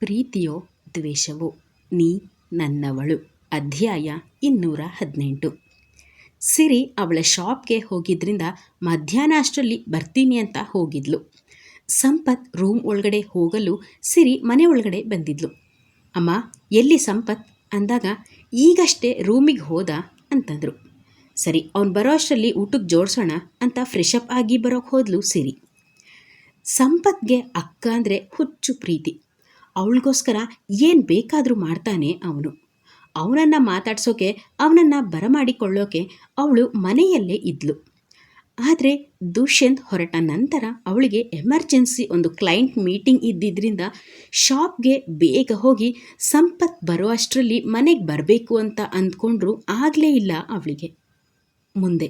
ಪ್ರೀತಿಯೋ ದ್ವೇಷವೋ ನೀ ನನ್ನವಳು. ಅಧ್ಯಾಯ ಇನ್ನೂರ ಹದಿನೆಂಟು. ಸಿರಿ ಅವಳ ಶಾಪ್ಗೆ ಹೋಗಿದ್ರಿಂದ ಮಧ್ಯಾಹ್ನ ಅಷ್ಟರಲ್ಲಿ ಬರ್ತೀನಿ ಅಂತ ಹೋಗಿದ್ಲು. ಸಂಪತ್ ರೂಮ್ ಒಳಗಡೆ ಹೋಗಲು ಸಿರಿ ಮನೆ ಒಳಗಡೆ ಬಂದಿದ್ಲು. ಅಮ್ಮ, ಎಲ್ಲಿ ಸಂಪತ್? ಅಂದಾಗ, ಈಗಷ್ಟೇ ರೂಮಿಗೆ ಹೋದ ಅಂತಂದರು. ಸರಿ, ಅವ್ನು ಬರೋ ಅಷ್ಟರಲ್ಲಿ ಊಟಕ್ಕೆ ಜೋಡಿಸೋಣ ಅಂತ ಫ್ರೆಶಪ್ ಆಗಿ ಬರೋಕ್ಕೆ ಹೋದ್ಲು ಸಿರಿ. ಸಂಪತ್ಗೆ ಅಕ್ಕ ಅಂದರೆ ಹುಚ್ಚು ಪ್ರೀತಿ. ಅವಳಿಗೋಸ್ಕರ ಏನು ಬೇಕಾದರೂ ಮಾಡ್ತಾನೆ ಅವನು. ಅವನನ್ನು ಮಾತಾಡ್ಸೋಕೆ, ಅವನನ್ನು ಬರಮಾಡಿಕೊಳ್ಳೋಕೆ ಅವಳು ಮನೆಯಲ್ಲೇ ಇದ್ಲು. ಆದರೆ ದುಷ್ಯಂತ್ ಹೊರಟ ನಂತರ ಅವಳಿಗೆ ಎಮರ್ಜೆನ್ಸಿ ಒಂದು ಕ್ಲೈಂಟ್ ಮೀಟಿಂಗ್ ಇದ್ದಿದ್ದರಿಂದ ಶಾಪ್ಗೆ ಬೇಗ ಹೋಗಿ ಸಂಪತ್ ಬರೋ ಅಷ್ಟರಲ್ಲಿ ಮನೆಗೆ ಬರಬೇಕು ಅಂತ ಅಂದ್ಕೊಂಡ್ರು ಆಗಲೇ ಇಲ್ಲ ಅವಳಿಗೆ. ಮುಂದೆ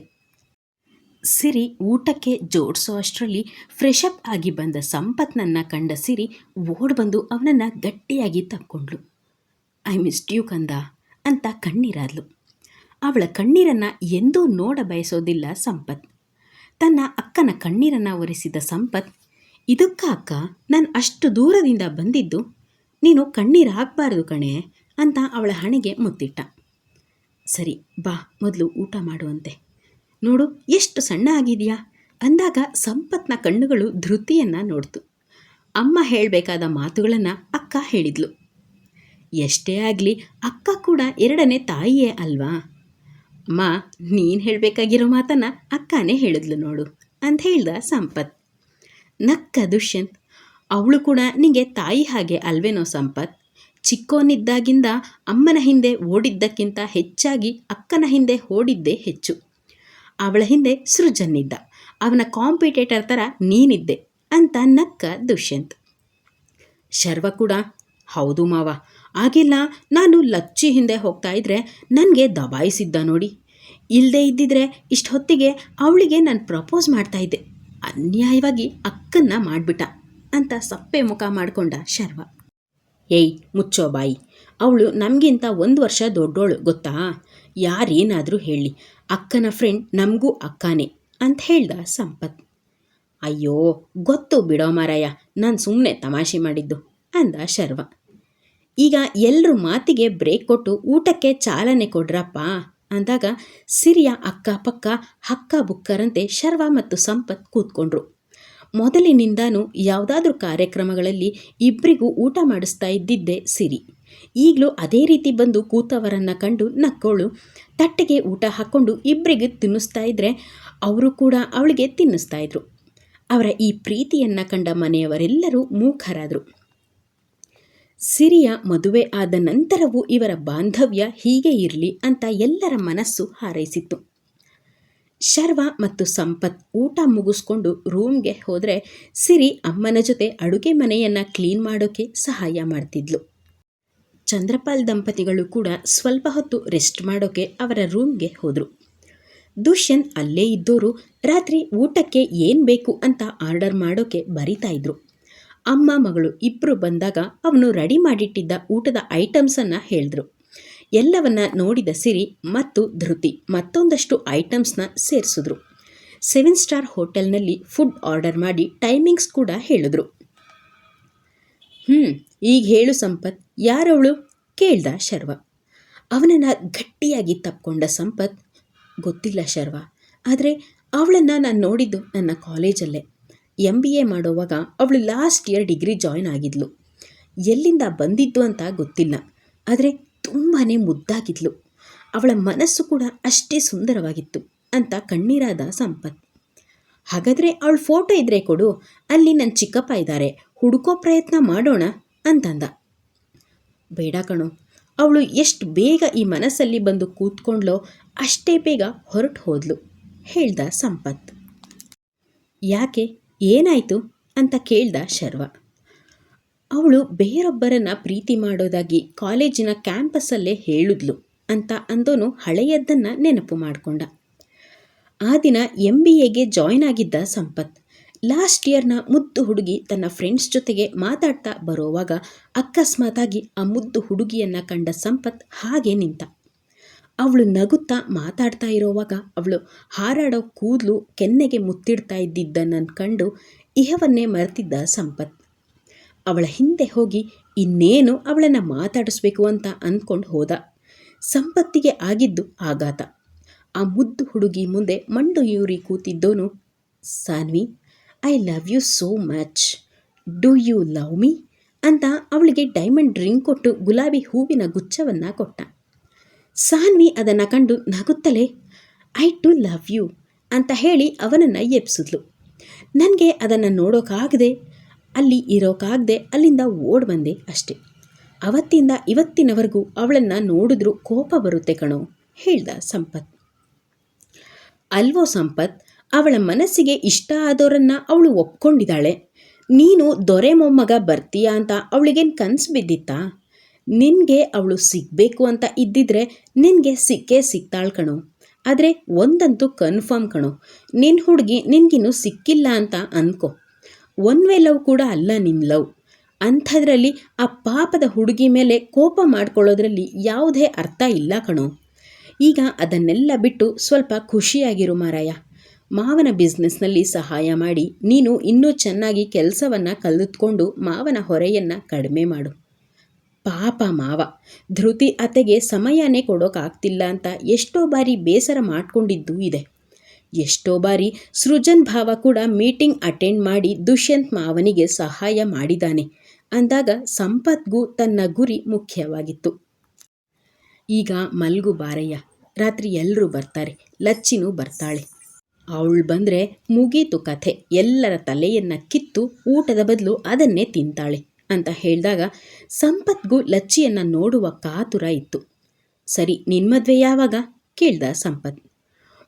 ಸಿರಿ ಊಟಕ್ಕೆ ಜೋಡಿಸೋ ಅಷ್ಟರಲ್ಲಿ ಫ್ರೆಶಪ್ ಆಗಿ ಬಂದ ಸಂಪತ್ನನ್ನು ಕಂಡ ಸಿರಿ ಓಡ್ಬಂದು ಅವನನ್ನು ಗಟ್ಟಿಯಾಗಿ ತಕ್ಕೊಂಡ್ಳು ಐ ಮಿಸ್ಡ್ ಯು ಕಂದ ಅಂತ ಕಣ್ಣೀರಾದ್ಲು. ಅವಳ ಕಣ್ಣೀರನ್ನು ಎಂದೂ ನೋಡ ಬಯಸೋದಿಲ್ಲ ಸಂಪತ್. ತನ್ನ ಅಕ್ಕನ ಕಣ್ಣೀರನ್ನು ಒರೆಸಿದ ಸಂಪತ್, ಇದಕ್ಕ ಅಕ್ಕ, ನಾನು ಅಷ್ಟು ದೂರದಿಂದ ಬಂದಿದ್ದು ನೀನು ಕಣ್ಣೀರು ಹಾಕಬಾರ್ದು ಕಣೆ ಅಂತ ಅವಳ ಹಣೆಗೆ ಮುತ್ತಿಟ್ಟ. ಸರಿ, ಬಾ, ಮೊದಲು ಊಟ ಮಾಡುವಂತೆ ನೋಡು, ಎಷ್ಟು ಸಣ್ಣ ಆಗಿದೆಯಾ? ಅಂದಾಗ ಸಂಪತ್ನ ಕಣ್ಣುಗಳು ಧೃತಿಯನ್ನು ನೋಡ್ತು. ಅಮ್ಮ ಹೇಳಬೇಕಾದ ಮಾತುಗಳನ್ನು ಅಕ್ಕ ಹೇಳಿದ್ಲು. ಎಷ್ಟೇ ಆಗಲಿ, ಅಕ್ಕ ಕೂಡ ಎರಡನೇ ತಾಯಿಯೇ ಅಲ್ವಾ? ಅಮ್ಮ, ನೀನು ಹೇಳಬೇಕಾಗಿರೋ ಮಾತನ್ನು ಅಕ್ಕನೇ ಹೇಳಿದ್ಲು ನೋಡು ಅಂತ ಹೇಳ್ದ ಸಂಪತ್. ನಕ್ಕ ದುಷ್ಯಂತ್, ಅವಳು ಕೂಡ ನಿಂಗೆ ತಾಯಿ ಹಾಗೆ ಅಲ್ವೇನೋ ಸಂಪತ್? ಚಿಕ್ಕೋನಿದ್ದಾಗಿಂದ ಅಮ್ಮನ ಹಿಂದೆ ಓಡಿದ್ದಕ್ಕಿಂತ ಹೆಚ್ಚಾಗಿ ಅಕ್ಕನ ಹಿಂದೆ ಓಡಿದ್ದೇ ಹೆಚ್ಚು. ಅವಳ ಹಿಂದೆ ಸೃಜನ್ನಿದ್ದ. ಅವನ ಕಾಂಪಿಟೇಟರ್ ಥರ ನೀನಿದ್ದೆ ಅಂತ ನಕ್ಕ ದುಷ್ಯಂತ್. ಶರ್ವ ಕೂಡ, ಹೌದು ಮಾವ ಆಗಿಲ್ಲ ನಾನು ಲಚ್ಚಿ ಹಿಂದೆ ಹೋಗ್ತಾ ಇದ್ದರೆ ನನಗೆ ದಬಾಯಿಸಿದ್ದ ನೋಡಿ. ಇಲ್ಲದೆ ಇದ್ದಿದ್ರೆ ಇಷ್ಟು ಹೊತ್ತಿಗೆ ಅವಳಿಗೆ ನಾನು ಪ್ರಪೋಸ್ ಮಾಡ್ತಾ ಇದ್ದೆ. ಅನ್ಯಾಯವಾಗಿ ಅಕ್ಕನ್ನ ಮಾಡಿಬಿಟ್ಟ ಅಂತ ಸಪ್ಪೆ ಮುಖ ಮಾಡಿಕೊಂಡ ಶರ್ವ. ಏಯ್, ಮುಚ್ಚೋ ಬಾಯಿ. ಅವಳು ನಮಗಿಂತ ಒಂದು ವರ್ಷ ದೊಡ್ಡೋಳು, ಗೊತ್ತಾ? ಯಾರೇನಾದರೂ ಹೇಳಿ. ಅಕ್ಕನ ಫ್ರೆಂಡ್ ನಮಗೂ ಅಕ್ಕನೇ ಅಂತ ಹೇಳ್ದ ಸಂಪತ್. ಅಯ್ಯೋ, ಗೊತ್ತು ಬಿಡೋ ಮಾರಾಯ, ನಾನು ಸುಮ್ಮನೆ ತಮಾಷೆ ಮಾಡಿದ್ದು ಅಂದ ಶರ್ವ. ಈಗ ಎಲ್ಲರೂ ಮಾತಿಗೆ ಬ್ರೇಕ್ ಕೊಟ್ಟು ಊಟಕ್ಕೆ ಚಾಲನೆ ಕೊಡ್ರಪ್ಪ ಅಂದಾಗ ಸಿರಿಯ ಅಕ್ಕಪಕ್ಕ ಹಕ್ಕ ಬುಕ್ಕರಂತೆ ಶರ್ವ ಮತ್ತು ಸಂಪತ್ ಕೂತ್ಕೊಂಡ್ರು. ಮೊದಲಿನಿಂದಾನೂ ಯಾವುದಾದ್ರೂ ಕಾರ್ಯಕ್ರಮಗಳಲ್ಲಿ ಇಬ್ಬರಿಗೂ ಊಟ ಮಾಡಿಸ್ತಾ ಇದ್ದಿದ್ದೆ ಸಿರಿ. ಈಗಲೂ ಅದೇ ರೀತಿ ಬಂದು ಕೂತವರನ್ನು ಕಂಡು ನಕ್ಕೋಳು. ತಟ್ಟೆಗೆ ಊಟ ಹಾಕ್ಕೊಂಡು ಇಬ್ಬರಿಗೆ ತಿನ್ನಿಸ್ತಾ ಇದ್ದರೆ ಅವರು ಕೂಡ ಅವಳಿಗೆ ತಿನ್ನಿಸ್ತಾ ಇದ್ರು. ಅವರ ಈ ಪ್ರೀತಿಯನ್ನು ಕಂಡ ಮನೆಯವರೆಲ್ಲರೂ ಮೂಖರಾದರು ಸಿರಿಯ ಮದುವೆ ಆದ ನಂತರವೂ ಇವರ ಬಾಂಧವ್ಯ ಹೀಗೆ ಇರಲಿ ಅಂತ ಎಲ್ಲರ ಮನಸ್ಸು ಹಾರೈಸಿತ್ತು. ಶರ್ವ ಮತ್ತು ಸಂಪತ್ ಊಟ ಮುಗಿಸ್ಕೊಂಡು ರೂಮ್ಗೆ ಹೋದರೆ ಸಿರಿ ಅಮ್ಮನ ಜೊತೆ ಅಡುಗೆ ಮನೆಯನ್ನು ಕ್ಲೀನ್ ಮಾಡೋಕ್ಕೆ ಸಹಾಯ ಮಾಡ್ತಿದ್ಲು. ಚಂದ್ರಪಾಲ್ ದಂಪತಿಗಳು ಕೂಡ ಸ್ವಲ್ಪ ಹೊತ್ತು ರೆಸ್ಟ್ ಮಾಡೋಕ್ಕೆ ಅವರ ರೂಮ್ಗೆ ಹೋದರು. ದುಷ್ಯಂತ್ ಅಲ್ಲೇ ಇದ್ದೋರು, ರಾತ್ರಿ ಊಟಕ್ಕೆ ಏನು ಬೇಕು ಅಂತ ಆರ್ಡರ್ ಮಾಡೋಕ್ಕೆ ಬರಿತಾ ಇದ್ರು. ಅಮ್ಮ, ಮಗಳು ಇಬ್ಬರು ಬಂದಾಗ ಅವನು ರೆಡಿ ಮಾಡಿಟ್ಟಿದ್ದ ಊಟದ ಐಟಮ್ಸನ್ನು ಹೇಳಿದ್ರು. ಎಲ್ಲವನ್ನ ನೋಡಿದ ಸಿರಿ ಮತ್ತು ಧೃತಿ ಮತ್ತೊಂದಷ್ಟು ಐಟಮ್ಸ್ನ ಸೇರಿಸಿದ್ರು. ಸೆವೆನ್ ಸ್ಟಾರ್ ಹೋಟೆಲ್ನಲ್ಲಿ ಫುಡ್ ಆರ್ಡರ್ ಮಾಡಿ ಟೈಮಿಂಗ್ಸ್ ಕೂಡ ಹೇಳಿದ್ರು. ಹ್ಞೂ ಈಗ ಹೇಳು ಸಂಪತ್, ಯಾರವಳು? ಕೇಳ್ದ ಶರ್ವ. ಅವನನ್ನು ಗಟ್ಟಿಯಾಗಿ ತಪ್ಕೊಂಡ ಸಂಪತ್, ಗೊತ್ತಿಲ್ಲ ಶರ್ವ. ಆದರೆ ಅವಳನ್ನು ನಾನು ನೋಡಿದ್ದು ನನ್ನ ಕಾಲೇಜಲ್ಲೇ. ಎಂ ಬಿ ಎ ಮಾಡೋವಾಗ ಅವಳು ಲಾಸ್ಟ್ ಇಯರ್ ಡಿಗ್ರಿ ಜಾಯ್ನ್ ಆಗಿದ್ಲು. ಎಲ್ಲಿಂದ ಬಂದಿದ್ದು ಅಂತ ಗೊತ್ತಿಲ್ಲ. ಆದರೆ ತುಂಬಾ ಮುದ್ದಾಗಿದ್ಲು. ಅವಳ ಮನಸ್ಸು ಕೂಡ ಅಷ್ಟೇ ಸುಂದರವಾಗಿತ್ತು ಅಂತ ಕಣ್ಣೀರಾದ ಸಂಪತ್. ಹಾಗಾದರೆ ಅವಳ ಫೋಟೋ ಇದ್ರೆ ಕೊಡು, ಅಲ್ಲಿ ನನ್ನ ಚಿಕ್ಕಪ್ಪ ಇದ್ದಾರೆ ಹುಡುಕೋ ಪ್ರಯತ್ನ ಮಾಡೋಣ. ಅಂತಂದ. ಬೇಡ ಕಣು, ಅವಳು ಎಷ್ಟು ಬೇಗ ಈ ಮನಸ್ಸಲ್ಲಿ ಬಂದು ಕೂತ್ಕೊಂಡ್ಲೋ ಅಷ್ಟೇ ಬೇಗ ಹೊರಟು ಹೋದ್ಲು, ಹೇಳ್ದ ಸಂಪತ್. ಯಾಕೆ, ಏನಾಯಿತು ಅಂತ ಕೇಳ್ದ ಶರ್ವ. ಅವಳು ಬೇರೊಬ್ಬರನ್ನ ಪ್ರೀತಿ ಮಾಡೋದಾಗಿ ಕಾಲೇಜಿನ ಕ್ಯಾಂಪಸ್ಸಲ್ಲೇ ಹೇಳಿದ್ಲು ಅಂತ ಅಂದೋನು ಹಳೆಯದ್ದನ್ನು ನೆನಪು ಮಾಡಿಕೊಂಡ. ಆ ದಿನ ಎಂ ಬಿ ಎಗೆ ಜಾಯ್ನ್ ಆಗಿದ್ದ ಸಂಪತ್. ಲಾಸ್ಟ್ ಇಯರ್ನ ಮುದ್ದು ಹುಡುಗಿ ತನ್ನ ಫ್ರೆಂಡ್ಸ್ ಜೊತೆಗೆ ಮಾತಾಡ್ತಾ ಬರೋವಾಗ ಅಕಸ್ಮಾತಾಗಿ ಆ ಮುದ್ದು ಹುಡುಗಿಯನ್ನು ಕಂಡ ಸಂಪತ್ ಹಾಗೆ ನಿಂತ. ಅವಳು ನಗುತ್ತಾ ಮಾತಾಡ್ತಾ ಇರೋವಾಗ ಅವಳು ಹಾರಾಡೋ ಕೂದಲು ಕೆನ್ನೆಗೆ ಮುತ್ತಿಡ್ತಾ ಇದ್ದಿದ್ದನ್ನು ಕಂಡು ಇಹವನ್ನೇ ಮರೆತಿದ್ದ ಸಂಪತ್. ಅವಳ ಹಿಂದೆ ಹೋಗಿ ಇನ್ನೇನು ಅವಳನ್ನು ಮಾತಾಡಿಸ್ಬೇಕು ಅಂತ ಅಂದ್ಕೊಂಡು ಹೋದ. ಸಂಪತ್ತಿಗೆ ಆಗಿದ್ದು ಆಘಾತ. ಆ ಮುದ್ದು ಹುಡುಗಿ ಮುಂದೆ ಮಂಡು ಯೂರಿ ಕೂತಿದ್ದೋನು, Saanvi I love you so much do you love me ಅಂತ ಅವಳಿಗೆ ಡೈಮಂಡ್ ರಿಂಗ್ ಕೊಟ್ಟು ಗುಲಾಬಿ ಹೂವಿನ ಗುಚ್ಛವನ್ನು ಕೊಟ್ಟ. ಸಾನ್ವಿ ಅದನ್ನು ಕಂಡು ನಗುತ್ತಲೇ ಐ ಟು ಲವ್ ಯು ಅಂತ ಹೇಳಿ ಅವನನ್ನು ಎಬ್ಸಿದ್ಲು. ನನಗೆ ಅದನ್ನು ನೋಡೋಕ್ಕಾಗದೆ ಅಲ್ಲಿ ಇರೋಕ್ಕಾಗದೆ ಅಲ್ಲಿಂದ ಓಡ್ ಬಂದೆ ಅಷ್ಟೆ. ಅವತ್ತಿಂದ ಇವತ್ತಿನವರೆಗೂ ಅವಳನ್ನು ನೋಡಿದ್ರೂ ಕೋಪ ಬರುತ್ತೆ ಕಣೋ, ಹೇಳ್ದ ಸಂಪತ್. ಅಲ್ವೋ ಸಂಪತ್ ಅವಳ ಮನಸ್ಸಿಗೆ ಇಷ್ಟ ಆದವರನ್ನ ಅವಳು ಒಪ್ಕೊಂಡಿದ್ದಾಳೆ. ನೀನು ದೊರೆ ಮೊಮ್ಮಗ ಬರ್ತೀಯಾ ಅಂತ ಅವಳಿಗೇನು ಕನಸು ಬಿದ್ದಿತ್ತಾ? ನಿನಗೆ ಅವಳು ಸಿಗಬೇಕು ಅಂತ ಇದ್ದಿದ್ರೆ ನಿನಗೆ ಸಿಕ್ಕೇ ಸಿಗ್ತಾಳ್ ಕಣೋ. ಆದರೆ ಒಂದಂತೂ ಕನ್ಫರ್ಮ್ ಕಣೋ. ನಿನ್ನ ಹುಡುಗಿ ನಿನಗಿನ್ನೂ ಸಿಕ್ಕಿಲ್ಲ ಅಂತ ಅನ್ಕೋ. ಒನ್ ವೇ ಲವ್ ಕೂಡ ಅಲ್ಲ ನಿನ್ನ ಲವ್. ಅಂಥದ್ರಲ್ಲಿ ಆ ಪಾಪದ ಹುಡುಗಿ ಮೇಲೆ ಕೋಪ ಮಾಡ್ಕೊಳ್ಳೋದ್ರಲ್ಲಿ ಯಾವುದೇ ಅರ್ಥ ಇಲ್ಲ ಕಣೋ. ಈಗ ಅದನ್ನೆಲ್ಲ ಬಿಟ್ಟು ಸ್ವಲ್ಪ ಖುಷಿಯಾಗಿರು ಮಾರಾಯ. ಮಾವನ ಬಿಸ್ನೆಸ್ನಲ್ಲಿ ಸಹಾಯ ಮಾಡಿ, ನೀನು ಇನ್ನೂ ಚೆನ್ನಾಗಿ ಕೆಲಸವನ್ನು ಕಲಿತ್ಕೊಂಡು ಮಾವನ ಹೊರೆಯನ್ನು ಕಡಿಮೆ ಮಾಡು. ಪಾಪ ಮಾವ, ಧೃತಿ ಅತೆಗೆ ಸಮಯನೇ ಕೊಡೋಕ್ಕಾಗ್ತಿಲ್ಲ ಅಂತ ಎಷ್ಟೋ ಬಾರಿ ಬೇಸರ ಮಾಡಿಕೊಂಡಿದ್ದೂ ಇದೆ. ಎಷ್ಟೋ ಬಾರಿ ಸೃಜನ್ ಭಾವ ಕೂಡ ಮೀಟಿಂಗ್ ಅಟೆಂಡ್ ಮಾಡಿ ದುಷ್ಯಂತ್ ಮಾವನಿಗೆ ಸಹಾಯ ಮಾಡಿದ್ದಾನೆ ಅಂದಾಗ ಸಂಪತ್ಗೂ ತನ್ನ ಗುರಿ ಮುಖ್ಯವಾಗಿತ್ತು. ಈಗ ಮಲ್ಗು ಬಾರಯ್ಯ, ರಾತ್ರಿ ಎಲ್ಲರೂ ಬರ್ತಾರೆ, ಲಚ್ಚಿನೂ ಬರ್ತಾಳೆ. ಅವಳು ಬಂದರೆ ಮುಗೀತು ಕಥೆ. ಎಲ್ಲರ ತಲೆಯನ್ನು ಕಿತ್ತು ಊಟದ ಬದಲು ಅದನ್ನೇ ತಿಂತಾಳೆ ಅಂತ ಹೇಳಿದಾಗ ಸಂಪತ್ಗೂ ಲಚ್ಚಿಯನ್ನು ನೋಡುವ ಕಾತುರ ಇತ್ತು. ಸರಿ ನಿನ್ನ ಮದುವೆ ಯಾವಾಗ? ಕೇಳ್ದ ಸಂಪತ್.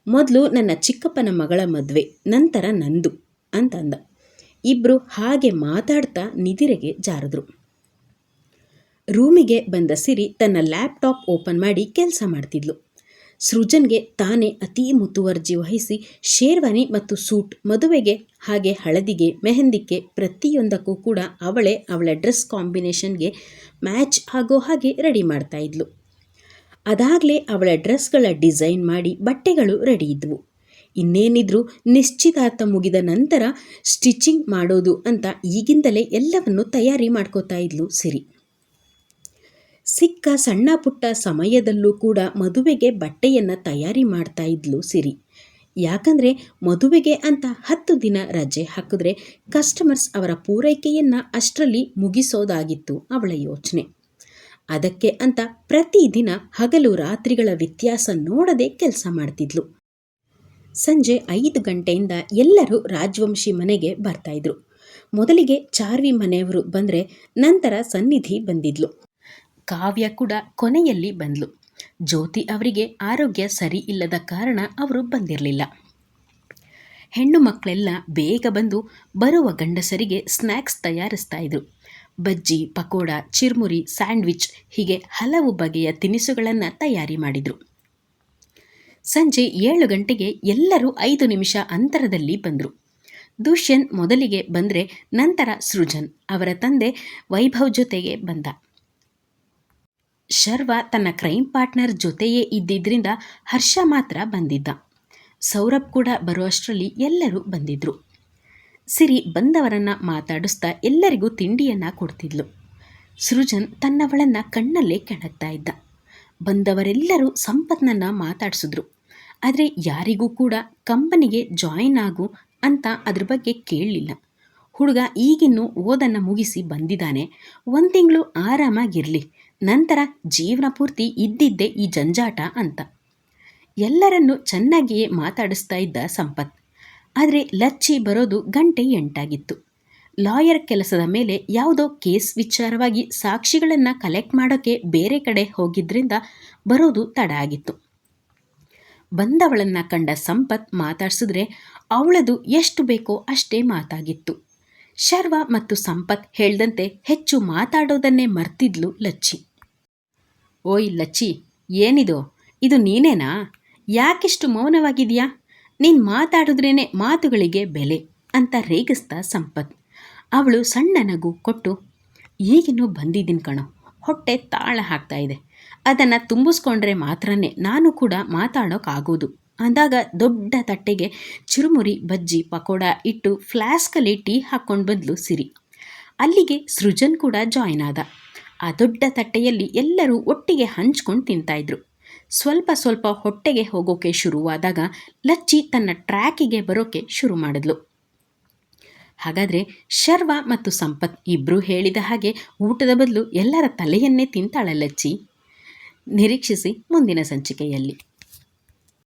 ಮೊದಲು ನನ್ನ ಚಿಕ್ಕಪ್ಪನ ಮಗಳ ಮದುವೆ, ನಂತರ ನಂದು ಅಂತಂದ. ಇಬ್ಬರು ಹಾಗೆ ಮಾತಾಡ್ತಾ ನಿದಿರೆಗೆ ಜಾರಿದ್ರು. ರೂಮಿಗೆ ಬಂದ ಸಿರಿ ತನ್ನ ಲ್ಯಾಪ್ಟಾಪ್ ಓಪನ್ ಮಾಡಿ ಕೆಲಸ ಮಾಡ್ತಿದ್ಲು. ಸೃಜನ್ಗೆ ತಾನೇ ಅತೀ ಮುತುವರ್ಜಿ ವಹಿಸಿ ಶೇರ್ವಾನಿ ಮತ್ತು ಸೂಟ್ ಮದುವೆಗೆ ಹಾಗೆ ಹಳದಿಗೆ ಮೆಹಂದಿಗೆ ಪ್ರತಿಯೊಂದಕ್ಕೂ ಕೂಡ ಅವಳೇ ಅವಳ ಡ್ರೆಸ್ ಕಾಂಬಿನೇಷನ್ಗೆ ಮ್ಯಾಚ್ ಆಗೋ ಹಾಗೆ ರೆಡಿ ಮಾಡ್ತಾ ಇದ್ಲು. ಅದಾಗಲೇ ಅವಳ ಡ್ರೆಸ್ಗಳ ಡಿಸೈನ್ ಮಾಡಿ ಬಟ್ಟೆಗಳು ರೆಡಿ ಇದ್ವು. ಇನ್ನೇನಿದ್ರೂ ನಿಶ್ಚಿತಾರ್ಥ ಮುಗಿದ ನಂತರ ಸ್ಟಿಚಿಂಗ್ ಮಾಡೋದು ಅಂತ ಈಗಿಂದಲೇ ಎಲ್ಲವನ್ನು ತಯಾರಿ ಮಾಡ್ಕೋತಾ ಇದ್ಲು ಸಿರಿ. ಸಿಕ್ಕ ಸಣ್ಣ ಪುಟ್ಟ ಸಮಯದಲ್ಲೂ ಕೂಡ ಮದುವೆಗೆ ಬಟ್ಟೆಯನ್ನು ತಯಾರಿ ಮಾಡ್ತಾ ಇದ್ಲು ಸಿರಿ. ಯಾಕಂದರೆ ಮದುವೆಗೆ ಅಂತ ಹತ್ತು ದಿನ ರಜೆ ಹಾಕಿದ್ರೆ ಕಸ್ಟಮರ್ಸ್ ಅವರ ಪೂರೈಕೆಯನ್ನು ಅಷ್ಟರಲ್ಲಿ ಮುಗಿಸೋದಾಗಿತ್ತು ಅವಳ ಯೋಚನೆ. ಅದಕ್ಕೆ ಅಂತ ಪ್ರತಿದಿನ ಹಗಲು ರಾತ್ರಿಗಳ ವ್ಯತ್ಯಾಸ ನೋಡದೆ ಕೆಲಸ ಮಾಡ್ತಿದ್ಲು. ಸಂಜೆ ಐದು ಗಂಟೆಯಿಂದ ಎಲ್ಲರೂ ರಾಜವಂಶಿ ಮನೆಗೆ ಬರ್ತಾಯಿದ್ರು ಮೊದಲಿಗೆ ಚಾರ್ವಿ ಮನೆಯವರು ಬಂದರೆ ನಂತರ ಸನ್ನಿಧಿ ಬಂದಿದ್ಲು. ಕಾವ್ಯ ಕೂಡ ಕೊನೆಯಲ್ಲಿ ಬಂದ್ಲು. ಜ್ಯೋತಿ ಅವರಿಗೆ ಆರೋಗ್ಯ ಸರಿ ಇಲ್ಲದ ಕಾರಣ ಅವರು ಬಂದಿರಲಿಲ್ಲ. ಹೆಣ್ಣು ಮಕ್ಕಳೆಲ್ಲ ಬೇಗ ಬಂದು ಬರುವ ಗಂಡಸರಿಗೆ ಸ್ನ್ಯಾಕ್ಸ್ ತಯಾರಿಸ್ತಾ ಇದ್ರು. ಬಜ್ಜಿ, ಪಕೋಡ, ಚಿರ್ಮುರಿ, ಸ್ಯಾಂಡ್ವಿಚ್ ಹೀಗೆ ಹಲವು ಬಗೆಯ ತಿನಿಸುಗಳನ್ನು ತಯಾರಿ ಮಾಡಿದರು. ಸಂಜೆ ಏಳು ಗಂಟೆಗೆ ಎಲ್ಲರೂ ಐದು ನಿಮಿಷ ಅಂತರದಲ್ಲಿ ಬಂದರು. ದುಷ್ಯಂತ್ ಮೊದಲಿಗೆ ಬಂದರೆ ನಂತರ ಸೃಜನ್ ಅವರ ತಂದೆ ವೈಭವ್ ಜೊತೆಗೆ ಬಂದ. ಶರ್ವ ತನ್ನ ಕ್ರೈಮ್ ಪಾರ್ಟ್ನರ್ ಜೊತೆಯೇ ಇದ್ದಿದ್ದರಿಂದ ಹರ್ಷ ಮಾತ್ರ ಬಂದಿದ್ದ. ಸೌರಭ್ ಕೂಡ ಬರುವಷ್ಟರಲ್ಲಿ ಎಲ್ಲರೂ ಬಂದಿದ್ದರು ಸಿರಿ ಬಂದವರನ್ನು ಮಾತಾಡಿಸ್ತಾ ಎಲ್ಲರಿಗೂ ತಿಂಡಿಯನ್ನು ಕೊಡ್ತಿದ್ಲು. ಸೃಜನ್ ತನ್ನವಳನ್ನು ಕಣ್ಣಲ್ಲೇ ಕೆಣಕ್ತಾ ಇದ್ದ. ಬಂದವರೆಲ್ಲರೂ ಸಂಪತ್ನನ್ನ ಮಾತಾಡಿಸಿದ್ರು. ಆದರೆ ಯಾರಿಗೂ ಕೂಡ ಕಂಪನಿಗೆ ಜಾಯಿನ್ ಆಗು ಅಂತ ಅದ್ರ ಬಗ್ಗೆ ಕೇಳಲಿಲ್ಲ. ಹುಡುಗ ಈಗಿನ್ನೂ ಓದನ್ನು ಮುಗಿಸಿ ಬಂದಿದ್ದಾನೆ. ಒಂದು ತಿಂಗಳು ಆರಾಮಾಗಿರಲಿ. ನಂತರ ಜೀವನ ಪೂರ್ತಿ ಇದ್ದಿದ್ದೇ ಈ ಜಂಜಾಟ ಅಂತ. ಎಲ್ಲರನ್ನು ಚೆನ್ನಾಗಿಯೇ ಮಾತಾಡಿಸ್ತಾ ಇದ್ದ ಸಂಪತ್. ಆದರೆ ಲಚ್ಚಿ ಬರೋದು ಗಂಟೆ ಎಂಟಾಗಿತ್ತು. ಲಾಯರ್ ಕೆಲಸದ ಮೇಲೆ ಯಾವುದೋ ಕೇಸ್ ವಿಚಾರವಾಗಿ ಸಾಕ್ಷಿಗಳನ್ನು ಕಲೆಕ್ಟ್ ಮಾಡೋಕ್ಕೆ ಬೇರೆ ಕಡೆ ಹೋಗಿದ್ದರಿಂದ ಬರೋದು ತಡ ಆಗಿತ್ತು. ಬಂದವಳನ್ನು ಕಂಡ ಸಂಪತ್ ಮಾತಾಡಿಸಿದ್ರೆ ಅವಳದು ಎಷ್ಟು ಬೇಕೋ ಅಷ್ಟೇ ಮಾತಾಗಿತ್ತು. ಶರ್ವ ಮತ್ತು ಸಂಪತ್ ಹೇಳ್ದಂತೆ ಹೆಚ್ಚು ಮಾತಾಡೋದನ್ನೇ ಮರ್ತಿದ್ಲು ಲಚ್ಚಿ. ಓಯ್ ಲಚ್ಚಿ, ಏನಿದು? ಇದು ನೀನೇನಾ? ಯಾಕಿಷ್ಟು ಮೌನವಾಗಿದೆಯಾ ನೀನು ಮಾತಾಡಿದ್ರೇ ಮಾತುಗಳಿಗೆ ಬೆಲೆ ಅಂತ ರೇಗಿಸ್ತಾ ಸಂಪತ್. ಅವಳು ಸಣ್ಣ ನಗು ಕೊಟ್ಟು, ಈಗಿನ್ನೂ ಬಂದಿದ್ದೀನಿ ಕಣೋ, ಹೊಟ್ಟೆ ತಾಳ ಹಾಕ್ತಾ ಇದೆ. ಅದನ್ನು ತುಂಬಿಸ್ಕೊಂಡ್ರೆ ಮಾತ್ರನೇ ನಾನು ಕೂಡ ಮಾತಾಡೋಕ್ಕಾಗೋದು ಅಂದಾಗ ದೊಡ್ಡ ತಟ್ಟೆಗೆ ಚುರುಮುರಿ, ಬಜ್ಜಿ, ಪಕೋಡ ಇಟ್ಟು ಫ್ಲಾಸ್ಕಲ್ಲಿ ಟೀ ಹಾಕ್ಕೊಂಡು ಬದಲು ಸಿರಿ. ಅಲ್ಲಿಗೆ ಸೃಜನ್ ಕೂಡ ಜಾಯ್ನ್ ಆದ. ಆ ದೊಡ್ಡ ತಟ್ಟೆಯಲ್ಲಿ ಎಲ್ಲರೂ ಒಟ್ಟಿಗೆ ಹಂಚ್ಕೊಂಡು ತಿಂತಾಯಿದ್ರು ಸ್ವಲ್ಪ ಸ್ವಲ್ಪ ಹೊಟ್ಟೆಗೆ ಹೋಗೋಕೆ ಶುರುವಾದಾಗ ಲಚ್ಚಿ ತನ್ನ ಟ್ರ್ಯಾಕಿಗೆ ಬರೋಕೆ ಶುರು ಮಾಡಿದ್ಲು. ಹಾಗಾದರೆ ಶರ್ವ ಮತ್ತು ಸಂಪತ್ ಇಬ್ಬರೂ ಹೇಳಿದ ಹಾಗೆ ಊಟದ ಬದಲು ಎಲ್ಲರ ತಲೆಯನ್ನೇ ತಿಂತಾಳೆ ಲಚ್ಚಿ. ನಿರೀಕ್ಷಿಸಿ ಮುಂದಿನ ಸಂಚಿಕೆಯಲ್ಲಿ.